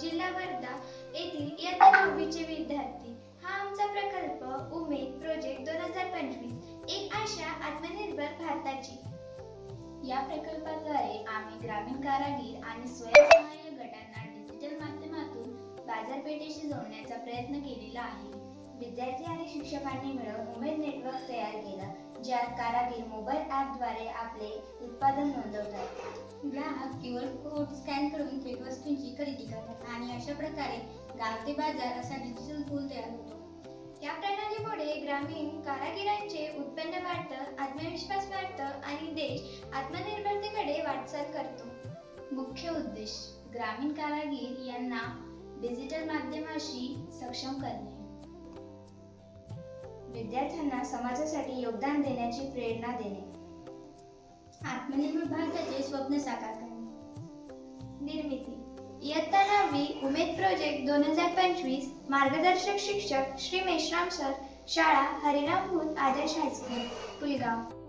जिल्हा वर्धा येथील इयत्ता नववीचे विद्यार्थी. हा आमचा प्रकल्प उमेद प्रोजेक्ट दोन हजार पंचवीस. एक आशा आत्मनिर्भर भारताची. या प्रकल्पाद्वारे आम्ही ग्रामीण कारागीर आणि स्वयंसहाय्य गटांना डिजिटल माध्यमातून बाजारपेठेशी जोडण्याचा प्रयत्न केलेला आहे. विद्यार्थी आणि शिक्षकांनी मिळून उमेद नेटवर्क तयार केला ज्यात कारागीर मोबाईल ॲपद्वारे आपले उत्पादन नोंदवतात. ग्राहक क्यू आर कोड स्कॅन करून भेटवस्तूंची असतात आणि अशा प्रकारे गाव ते बाजार असा डिजिटल पूल तयार होतो. या प्रणालीमुळे ग्रामीण कारागिरांचे उत्पन्न वाढतं आत्मविश्वास वाढतं आणि देश आत्मनिर्भरतेकडे वाटचाल करतो. मुख्य उद्देश ग्रामीण कारागीर यांना डिजिटल माध्यमाशी सक्षम करणे. विद्यार्थ्यांना समाजासाठी योगदान देण्याची प्रेरणा देणे. आत्मनिर्भर भारताचे स्वप्न साकार करणे. इयत्ता नववी उमेद प्रोजेक्ट दोन हजार पंचवीस मार्गदर्शक शिक्षक श्री मेश्राम सर शाळा हरिराम भूत आदर्श हायस्कूल पुलगाव